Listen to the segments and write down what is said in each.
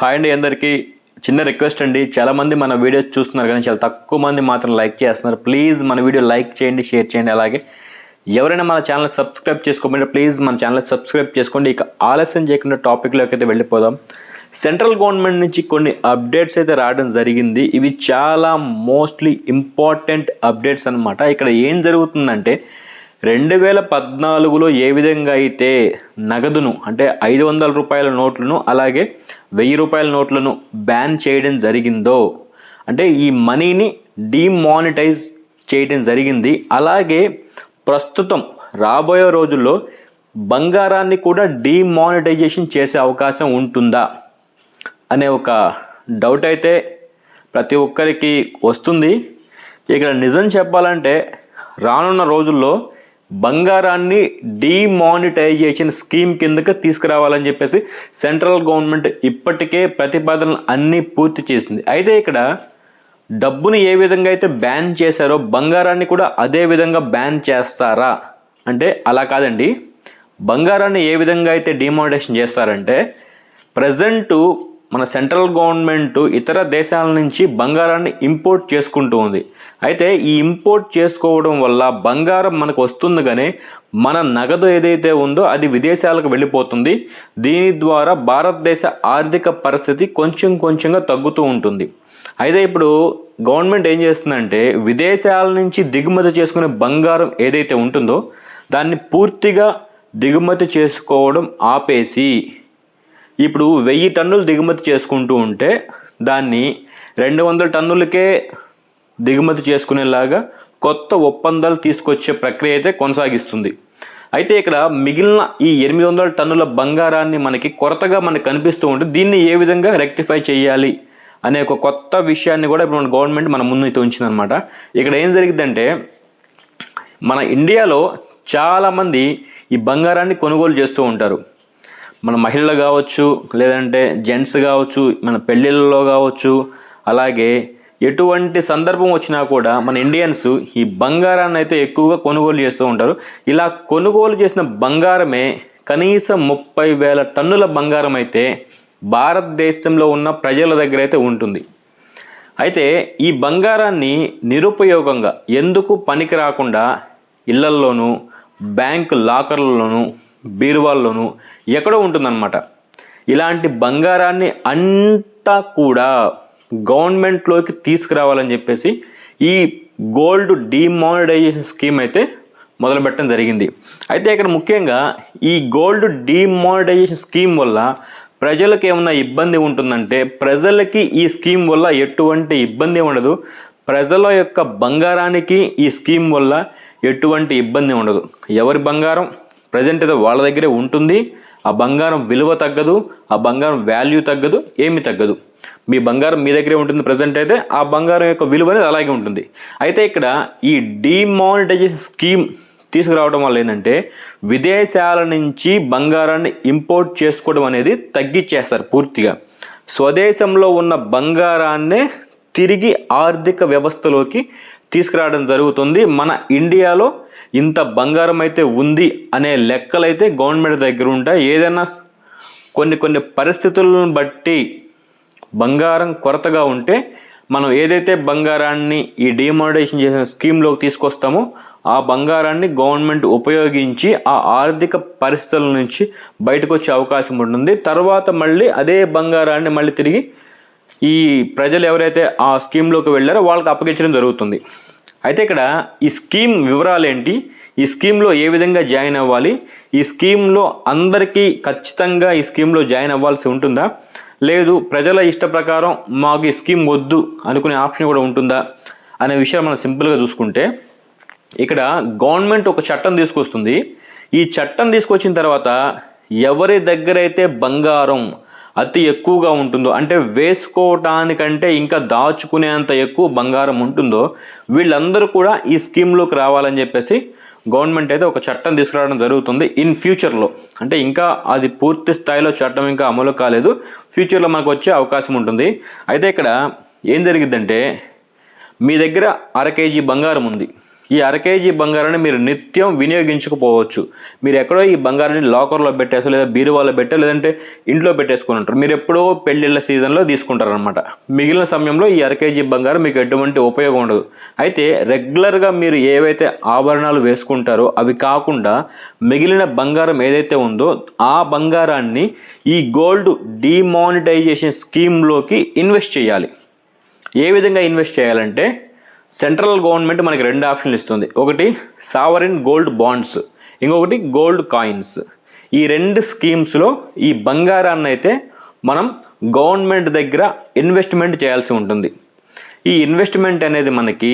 Hi అండి అందరికీ. చిన్న రిక్వెస్ట్ అండి. చాలామంది మన వీడియోస్ చూస్తున్నారు కానీ చాలా తక్కువ మంది మాత్రం లైక్ చేస్తున్నారు. ప్లీజ్ మన వీడియో లైక్ చేయండి షేర్ చేయండి. అలాగే ఎవరైనా మన ఛానల్ సబ్స్క్రైబ్ చేసుకోమంటే ప్లీజ్ మన ఛానల్ సబ్స్క్రైబ్ చేసుకోండి. ఇక ఆలస్యం చేయకుండా టాపిక్లోకి అయితే వెళ్ళిపోదాం. సెంట్రల్ గవర్నమెంట్ నుంచి కొన్ని అప్డేట్స్ అయితే రావడం జరిగింది. ఇవి చాలా మోస్ట్లీ ఇంపార్టెంట్ అప్డేట్స్ అనమాట ఇక్కడ ఏం జరుగుతుందంటే రెండు వేల పద్నాలుగులో ఏ విధంగా అయితే నగదును అంటే ఐదు వందల రూపాయల నోట్లను అలాగే వెయ్యి రూపాయల నోట్లను బ్యాన్ చేయడం జరిగిందో అంటే ఈ మనీని డిమానిటైజ్ చేయడం జరిగింది. అలాగే ప్రస్తుతం రాబోయే రోజుల్లో బంగారాన్ని కూడా డిమానిటైజేషన్ చేసే అవకాశం ఉంటుందా అనే ఒక డౌట్ అయితే ప్రతి ఒక్కరికి వస్తుంది. ఇక్కడ నిజం చెప్పాలంటే రానున్న రోజుల్లో బంగారాన్ని డీమానిటైజేషన్ స్కీమ్ కిందకి తీసుకురావాలని చెప్పేసి సెంట్రల్ గవర్నమెంట్ ఇప్పటికే ప్రతిపాదనలు అన్నీ పూర్తి చేసింది. అయితే ఇక్కడ డబ్బుని ఏ విధంగా అయితే బ్యాన్ చేశారో బంగారాన్ని కూడా అదే విధంగా బ్యాన్ చేస్తారా? అంటే అలా కాదండి. బంగారాన్ని ఏ విధంగా అయితే డిమానిటేషన్ చేస్తారంటే ప్రజెంటు మన సెంట్రల్ గవర్నమెంట్ ఇతర దేశాల నుంచి బంగారాన్ని ఇంపోర్ట్ చేసుకుంటూ ఉంది. అయితే ఈ ఇంపోర్ట్ చేసుకోవడం వల్ల బంగారం మనకు వస్తుంది కానీ మన నగదు ఏదైతే ఉందో అది విదేశాలకు వెళ్ళిపోతుంది. దీని ద్వారా భారతదేశ ఆర్థిక పరిస్థితి కొంచెం కొంచెంగా తగ్గుతూ ఉంటుంది. అయితే ఇప్పుడు గవర్నమెంట్ ఏం చేస్తుందంటే విదేశాల నుంచి దిగుమతి చేసుకునే బంగారం ఏదైతే ఉంటుందో దాన్ని పూర్తిగా దిగుమతి చేసుకోవడం ఆపేసి ఇప్పుడు వెయ్యి టన్నులు దిగుమతి చేసుకుంటూ ఉంటే దాన్ని రెండు వందల టన్నులకే దిగుమతి చేసుకునేలాగా కొత్త ఒప్పందాలు తీసుకొచ్చే ప్రక్రియ అయితే కొనసాగిస్తుంది. అయితే ఇక్కడ మిగిలిన ఈ ఎనిమిది వందల టన్నుల బంగారాన్ని మనకి కొరతగా మనకు కనిపిస్తూ ఉంటే దీన్ని ఏ విధంగా రెక్టిఫై చేయాలి అనే ఒక కొత్త విషయాన్ని కూడా ఇప్పుడు మన గవర్నమెంట్ మన ముందు ఉంచిందనమాట ఇక్కడ ఏం జరిగిందంటే మన ఇండియాలో చాలామంది ఈ బంగారాన్ని కొనుగోలు చేస్తూ ఉంటారు. మన మహిళలు కావచ్చు లేదంటే జెంట్స్ కావచ్చు మన పెళ్ళిళ్ళలో కావచ్చు అలాగే ఎటువంటి సందర్భం వచ్చినా కూడా మన ఇండియన్స్ ఈ బంగారాన్ని అయితే ఎక్కువగా కొనుగోలు చేస్తూ ఉంటారు. ఇలా కొనుగోలు చేసిన బంగారమే కనీసం ముప్పై వేల టన్నుల బంగారం అయితే భారతదేశంలో ఉన్న ప్రజల దగ్గర అయితే ఉంటుంది. అయితే ఈ బంగారాన్ని నిరుపయోగంగా ఎందుకు పనికి రాకుండా ఇళ్ళల్లోనూ బ్యాంకు లాకర్లలోనూ బీరువాల్లోనూ ఎక్కడో ఉంటుందన్నమాట. ఇలాంటి బంగారాన్ని అంతా కూడా గవర్నమెంట్లోకి తీసుకురావాలని చెప్పేసి ఈ గోల్డ్ డిమానిటైజేషన్ స్కీమ్ అయితే మొదలుపెట్టడం జరిగింది. అయితే ఇక్కడ ముఖ్యంగా ఈ గోల్డ్ డిమానిటైజేషన్ స్కీమ్ వల్ల ప్రజలకు ఏమైనా ఇబ్బంది ఉంటుందంటే ప్రజలకి ఈ స్కీమ్ వల్ల ఎటువంటి ఇబ్బంది ఉండదు. ప్రజల యొక్క బంగారానికి ఈ స్కీమ్ వల్ల ఎటువంటి ఇబ్బంది ఉండదు. ఎవరి బంగారం? ప్రజెంట్ ఏదో వాళ్ళ దగ్గరే ఉంటుంది. ఆ బంగారం విలువ తగ్గదు. ఆ బంగారం వాల్యూ తగ్గదు. ఏమి తగ్గదు. మీ బంగారం మీ దగ్గరే ఉంటుంది ప్రజెంట్ అయితే ఆ బంగారం యొక్క విలువ అనేది అలాగే ఉంటుంది. అయితే ఇక్కడ ఈ డిమానిటైజేషన్ స్కీమ్ తీసుకురావడం వల్ల ఏంటంటే విదేశాల నుంచి బంగారాన్ని ఇంపోర్ట్ చేసుకోవడం అనేది తగ్గించేస్తారు పూర్తిగా. స్వదేశంలో ఉన్న బంగారాన్నే తిరిగి ఆర్థిక వ్యవస్థలోకి తీసుకురావడం జరుగుతుంది. మన ఇండియాలో ఇంత బంగారం అయితే ఉంది అనే లెక్కలైతే గవర్నమెంట్ దగ్గర ఉంటాయి. ఏదైనా కొన్ని కొన్ని పరిస్థితులను బట్టి బంగారం కొరతగా ఉంటే మనం ఏదైతే బంగారాన్ని ఈ డిమానిటైజేషన్ చేసిన స్కీమ్లోకి తీసుకొస్తామో ఆ బంగారాన్ని గవర్నమెంట్ ఉపయోగించి ఆ ఆర్థిక పరిస్థితుల నుంచి బయటకు వచ్చే అవకాశం ఉంటుంది. తర్వాత మళ్ళీ అదే బంగారాన్ని మళ్ళీ తిరిగి ఈ ప్రజలు ఎవరైతే ఆ స్కీమ్లోకి వెళ్ళారో వాళ్ళకి అప్పగించడం జరుగుతుంది. అయితే ఇక్కడ ఈ స్కీమ్ వివరాలు ఏంటి? ఈ స్కీమ్లో ఏ విధంగా జాయిన్ అవ్వాలి? ఈ స్కీమ్లో అందరికీ ఖచ్చితంగా ఈ స్కీమ్లో జాయిన్ అవ్వాల్సి ఉంటుందా? లేదు ప్రజల ఇష్ట ప్రకారం మాకు ఈ స్కీమ్ వద్దు అనుకునే ఆప్షన్ కూడా ఉంటుందా? అనే విషయాలు మనం సింపుల్గా చూసుకుంటే ఇక్కడ గవర్నమెంట్ ఒక చట్టం తీసుకొస్తుంది. ఈ చట్టం తీసుకొచ్చిన తర్వాత ఎవరి దగ్గర అయితే బంగారం అతి ఎక్కువగా ఉంటుందో అంటే వేసుకోవటానికంటే ఇంకా దాచుకునేంత ఎక్కువ బంగారం ఉంటుందో వీళ్ళందరూ కూడా ఈ స్కీమ్లోకి రావాలని చెప్పేసి గవర్నమెంట్ అయితే ఒక చట్టం తీసుకురావడం జరుగుతుంది ఇన్ ఫ్యూచర్లో. అంటే ఇంకా అది పూర్తి స్థాయిలో చట్టం ఇంకా అమలు కాలేదు ఫ్యూచర్లో మనకు వచ్చే అవకాశం ఉంటుంది. అయితే ఇక్కడ ఏం జరిగిద్దంటే మీ దగ్గర అర కేజీ బంగారం ఉంది. ఈ అర కేజీ బంగారాన్ని మీరు నిత్యం వినియోగించుకుపోవచ్చు. మీరు ఎక్కడో ఈ బంగారాన్ని లాకర్లో పెట్టేసో లేదా బీరువాలో పెట్టో లేదంటే ఇంట్లో పెట్టేసుకుని ఉంటారు. మీరు ఎప్పుడో పెళ్ళిళ్ళ సీజన్లో తీసుకుంటారనమాట మిగిలిన సమయంలో ఈ అర కేజీ బంగారం మీకు ఎటువంటి ఉపయోగం ఉండదు. అయితే రెగ్యులర్గా మీరు ఏవైతే ఆభరణాలు వేసుకుంటారో అవి కాకుండా మిగిలిన బంగారం ఏదైతే ఉందో ఆ బంగారాన్ని ఈ గోల్డ్ డిమానిటైజేషన్ స్కీమ్లోకి ఇన్వెస్ట్ చేయాలి. ఏ విధంగా ఇన్వెస్ట్ చేయాలంటే సెంట్రల్ గవర్నమెంట్ మనకి రెండు ఆప్షన్లు ఇస్తుంది. ఒకటి సావరిన్ గోల్డ్ బాండ్స్ ఇంకొకటి గోల్డ్ కాయిన్స్. ఈ రెండు స్కీమ్స్లో ఈ బంగారాన్ని అయితే మనం గవర్నమెంట్ దగ్గర ఇన్వెస్ట్మెంట్ చేయాల్సి ఉంటుంది. ఈ ఇన్వెస్ట్మెంట్ అనేది మనకి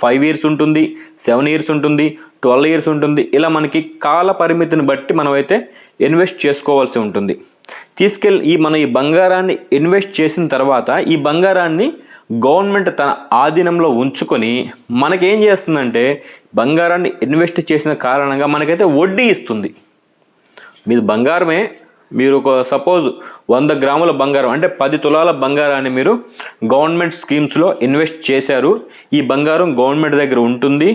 ఫైవ్ ఇయర్స్ ఉంటుంది సెవెన్ ఇయర్స్ ఉంటుంది ట్వెల్వ్ ఇయర్స్ ఉంటుంది. ఇలా మనకి కాల పరిమితిని బట్టి మనమైతే ఇన్వెస్ట్ చేసుకోవాల్సి ఉంటుంది. తీసుకెళ్ళి ఈ మనం ఈ బంగారాన్ని ఇన్వెస్ట్ చేసిన తర్వాత ఈ బంగారాన్ని గవర్నమెంట్ తన ఆధీనంలో ఉంచుకొని మనకేం చేస్తుందంటే బంగారాన్ని ఇన్వెస్ట్ చేసిన కారణంగా మనకైతే వడ్డీ ఇస్తుంది. మీరు బంగారమే మీరు ఒక సపోజ్ వంద గ్రాముల బంగారం అంటే పది తులాల బంగారాన్ని మీరు గవర్నమెంట్ స్కీమ్స్లో ఇన్వెస్ట్ చేశారు. ఈ బంగారం గవర్నమెంట్ దగ్గర ఉంటుంది.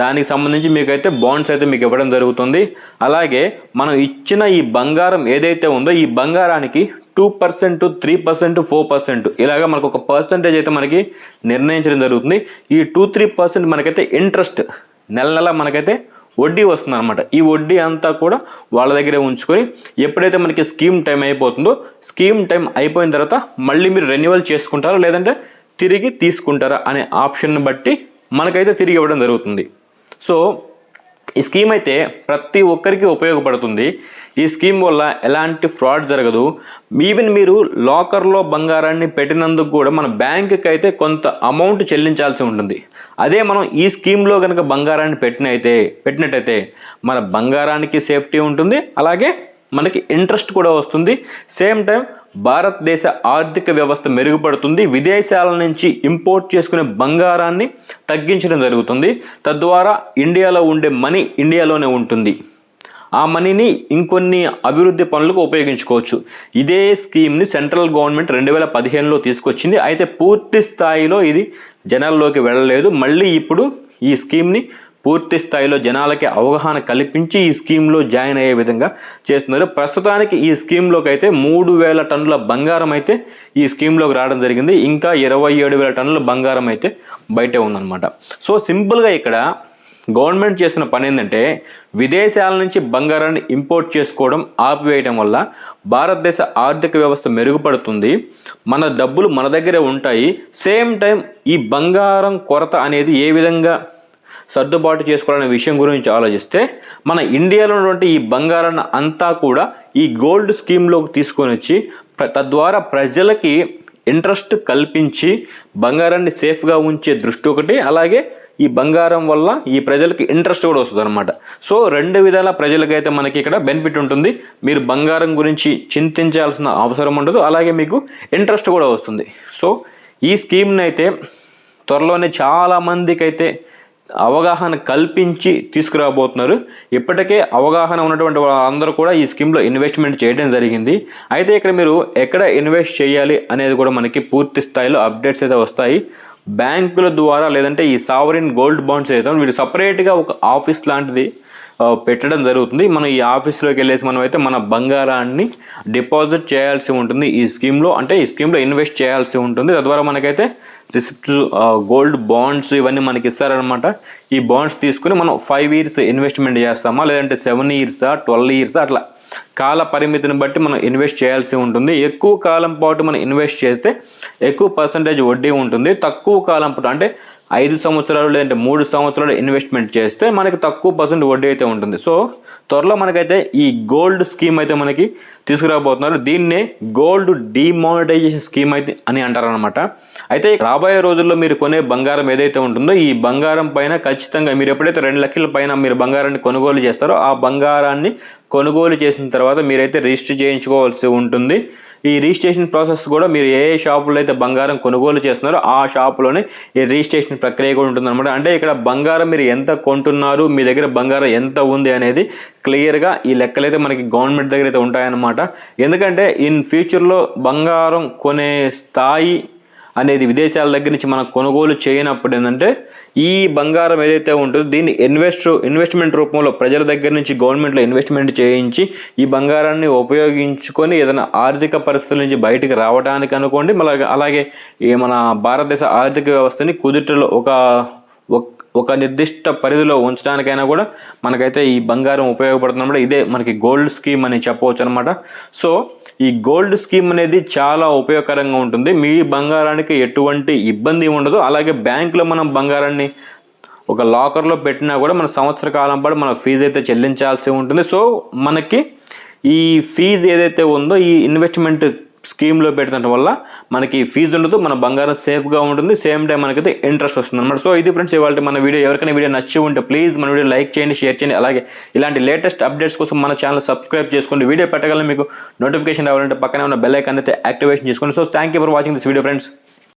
దానికి సంబంధించి మీకైతే బాండ్స్ అయితే మీకు ఇవ్వడం జరుగుతుంది. అలాగే మనం ఇచ్చిన ఈ బంగారం ఏదైతే ఉందో ఈ బంగారానికి two percent three percent four percent ఇలాగా మనకు ఒక పర్సంటేజ్ అయితే మనకి నిర్ణయించడం జరుగుతుంది. ఈ టూ త్రీ పర్సెంట్ మనకైతే ఇంట్రెస్ట్ నెల నెల మనకైతే వడ్డీ వస్తుంది అనమాట ఈ వడ్డీ అంతా కూడా వాళ్ళ దగ్గరే ఉంచుకొని ఎప్పుడైతే మనకి స్కీమ్ టైం అయిపోతుందో స్కీమ్ టైం అయిపోయిన తర్వాత మళ్ళీ మీరు రెన్యువల్ చేసుకుంటారా లేదంటే తిరిగి తీసుకుంటారా అనే ఆప్షన్ని బట్టి మనకైతే తిరిగి ఇవ్వడం జరుగుతుంది. సో ఈ స్కీమ్ అయితే ప్రతి ఒక్కరికి ఉపయోగపడుతుంది. ఈ స్కీమ్ వల్ల ఎలాంటి ఫ్రాడ్ జరగదు. ఈవెన్ మీరు లాకర్లో బంగారాన్ని పెట్టినందుకు కూడా మన బ్యాంకుకి అయితే కొంత అమౌంట్ చెల్లించాల్సి ఉంటుంది. అదే మనం ఈ స్కీమ్లో కనుక బంగారాన్ని పెట్టినైతే పెట్టినట్టయితే మన బంగారానికి సేఫ్టీ ఉంటుంది. అలాగే మనకి ఇంట్రెస్ట్ కూడా వస్తుంది. సేమ్ టైం భారతదేశ ఆర్థిక వ్యవస్థ మెరుగుపడుతుంది. విదేశాల నుంచి ఇంపోర్ట్ చేసుకునే బంగారాన్ని తగ్గించడం జరుగుతుంది. తద్వారా ఇండియాలో ఉండే మనీ ఇండియాలోనే ఉంటుంది. ఆ మనీని ఇంకొన్ని అభివృద్ధి పనులకు ఉపయోగించుకోవచ్చు. ఇదే స్కీమ్ని సెంట్రల్ గవర్నమెంట్ రెండు వేల పదిహేనులో తీసుకొచ్చింది. అయితే పూర్తి స్థాయిలో ఇది జనాల్లోకి వెళ్ళలేదు. మళ్ళీ ఇప్పుడు ఈ స్కీమ్ని పూర్తి స్థాయిలో జనాలకి అవగాహన కల్పించి ఈ స్కీమ్లో జాయిన్ అయ్యే విధంగా చేస్తున్నారు. ప్రస్తుతానికి ఈ స్కీమ్లోకి అయితే మూడు వేల టన్నుల బంగారం అయితే ఈ స్కీమ్లోకి రావడం జరిగింది. ఇంకా ఇరవై ఏడు వేల టన్నుల బంగారం అయితే బయటే ఉందన్నమాట. సో సింపుల్గా ఇక్కడ గవర్నమెంట్ చేసిన పని ఏంటంటే విదేశాల నుంచి బంగారాన్ని ఇంపోర్ట్ చేసుకోవడం ఆపివేయడం వల్ల భారతదేశ ఆర్థిక వ్యవస్థ మెరుగుపడుతుంది. మన డబ్బులు మన దగ్గరే ఉంటాయి. సేమ్ టైం ఈ బంగారం కొరత అనేది ఏ విధంగా సర్దుబాటు చేసుకోవాలనే విషయం గురించి ఆలోచిస్తే మన ఇండియాలో ఉన్నటువంటి ఈ బంగారాన్ని అంతా కూడా ఈ గోల్డ్ స్కీమ్లోకి తీసుకొని వచ్చి తద్వారా ప్రజలకి ఇంట్రెస్ట్ కల్పించి బంగారాన్ని సేఫ్గా ఉంచే దృష్టి ఒకటి అలాగే ఈ బంగారం వల్ల ఈ ప్రజలకి ఇంట్రెస్ట్ కూడా వస్తుంది అనమాట సో రెండు విధాల ప్రజలకైతే మనకి ఇక్కడ బెనిఫిట్ ఉంటుంది. మీరు బంగారం గురించి చింతించాల్సిన అవసరం ఉండదు. అలాగే మీకు ఇంట్రెస్ట్ కూడా వస్తుంది. సో ఈ స్కీమ్ని అయితే త్వరలోనే చాలా మందికి అయితే అవగాహన కల్పించి తీసుకురాబోతున్నారు. ఇప్పటికే అవగాహన ఉన్నటువంటి వాళ్ళందరూ కూడా ఈ స్కీమ్లో ఇన్వెస్ట్మెంట్ చేయడం జరిగింది. అయితే ఇక్కడ మీరు ఎక్కడ ఇన్వెస్ట్ చేయాలి అనేది కూడా మనకి పూర్తి స్థాయిలో అప్డేట్స్ అయితే వస్తాయి. బ్యాంకుల ద్వారా లేదంటే ఈ సావరిన్ గోల్డ్ బాండ్స్ అయితే వీళ్ళు సపరేట్గా ఒక ఆఫీస్ లాంటిది పెట్టడం జరుగుతుంది. మనం ఈ ఆఫీస్లోకి వెళ్ళేసి మనం అయితే మన బంగారాన్ని డిపాజిట్ చేయాల్సి ఉంటుంది ఈ స్కీమ్లో. అంటే ఈ స్కీమ్లో ఇన్వెస్ట్ చేయాల్సి ఉంటుంది. తద్వారా మనకైతే రిసిప్ట్స్ గోల్డ్ బాండ్స్ ఇవన్నీ మనకి ఇస్తారనమాట ఈ బాండ్స్ తీసుకుని మనం ఫైవ్ ఇయర్స్ ఇన్వెస్ట్మెంట్ చేస్తామా? లేదంటే సెవెన్ ఇయర్సా? ట్వెల్వ్ ఇయర్సా? అట్లా కాల పరిమితిని బట్టి మనం ఇన్వెస్ట్ చేయాల్సి ఉంటుంది. ఎక్కువ కాలం పాటు మనం ఇన్వెస్ట్ చేస్తే ఎక్కువ పర్సంటేజ్ వడ్డీ ఉంటుంది. తక్కువ కాలం పాటు అంటే ఐదు సంవత్సరాలు లేదంటే మూడు సంవత్సరాలు ఇన్వెస్ట్మెంట్ చేస్తే మనకి తక్కువ పర్సెంట్ వడ్డీ అయితే ఉంటుంది. సో త్వరలో మనకైతే ఈ గోల్డ్ స్కీమ్ అయితే మనకి తీసుకురాబోతున్నారు. దీన్నే గోల్డ్ డిమానిటైజేషన్ స్కీమ్ అయితే అని అంటారనమాట అయితే రాబోయే రోజుల్లో మీరు కొనే బంగారం ఏదైతే ఉంటుందో ఈ బంగారం పైన ఖచ్చితంగా మీరు ఎప్పుడైతే రెండు లక్షల పైన మీరు బంగారాన్ని కొనుగోలు చేస్తారో ఆ బంగారాన్ని కొనుగోలు చేసిన తర్వాత మీరైతే రిజిస్టర్ చేయించుకోవాల్సి ఉంటుంది. ఈ రిజిస్ట్రేషన్ ప్రాసెస్ కూడా మీరు ఏ ఏ షాపులో అయితే బంగారం కొనుగోలు చేస్తున్నారో ఆ షాపులోనే ఈ రిజిస్ట్రేషన్ ప్రక్రియ కూడా ఉంటుందన్నమాట. అంటే ఇక్కడ బంగారం మీరు ఎంత కొంటున్నారు మీ దగ్గర బంగారం ఎంత ఉంది అనేది క్లియర్గా ఈ లెక్కలైతే మనకి గవర్నమెంట్ దగ్గర అయితే ఉంటాయన్నమాట. ఎందుకంటే ఇన్ ఫ్యూచర్లో బంగారం కొనే స్థాయి అనేది విదేశాల దగ్గర నుంచి మనం కొనుగోలు చేయనప్పుడు ఏంటంటే ఈ బంగారం ఏదైతే ఉంటుందో దీన్ని ఇన్వెస్ట్ ఇన్వెస్ట్మెంట్ రూపంలో ప్రజల దగ్గర నుంచి గవర్నమెంట్లో ఇన్వెస్ట్మెంట్ చేయించి ఈ బంగారాన్ని ఉపయోగించుకొని ఏదైనా ఆర్థిక పరిస్థితుల నుంచి బయటికి రావడానికి అనుకోండి మళ్ళీ అలాగే ఈ మన భారతదేశ ఆర్థిక వ్యవస్థని కుదుటలో ఒక ఒక నిర్దిష్ట పరిధిలో ఉంచడానికైనా కూడా మనకైతే ఈ బంగారం ఉపయోగపడుతున్నప్పుడు ఇదే మనకి గోల్డ్ స్కీమ్ అని చెప్పవచ్చు అనమాట సో ఈ గోల్డ్ స్కీమ్ అనేది చాలా ఉపయోగకరంగా ఉంటుంది. మీ బంగారానికి ఎటువంటి ఇబ్బంది ఉండదు. అలాగే బ్యాంకులో మనం బంగారాన్ని ఒక లాకర్లో పెట్టినా కూడా మన సంవత్సర కాలం పాటు మన ఫీజు అయితే చెల్లించాల్సి ఉంటుంది. సో మనకి ఈ ఫీజు ఏదైతే ఉందో ఈ ఇన్వెస్ట్మెంట్ స్కీమ్లో పెట్టడం వల్ల మనకి ఫీజు ఉండదు మన బంగారం సేఫ్గా ఉంటుంది. సేమ్ టైం మనకైతే ఇంట్రెస్ట్ వస్తుంది అనమాట సో ఇది ఫ్రెండ్స్ ఇవాళ మన వీడియో. ఎవరికైనా వీడియో నచ్చి ఉంటే ప్లీజ్ మన వీడియో లైక్ చేయండి షేర్ చేయండి. అలాగే ఇలాంటి లేటెస్ట్ అప్డేట్స్ కోసం మన ఛానల్ సబ్స్క్రైబ్ చేసుకోండి. వీడియో పెట్టగలను మీకు నోటిఫికేషన్ రావాలంటే పక్కనే ఉన్న బెల్ ఐకాన్ అయితే యాక్టివేషన్ చేసుకోండి. So thank you for watching this video friends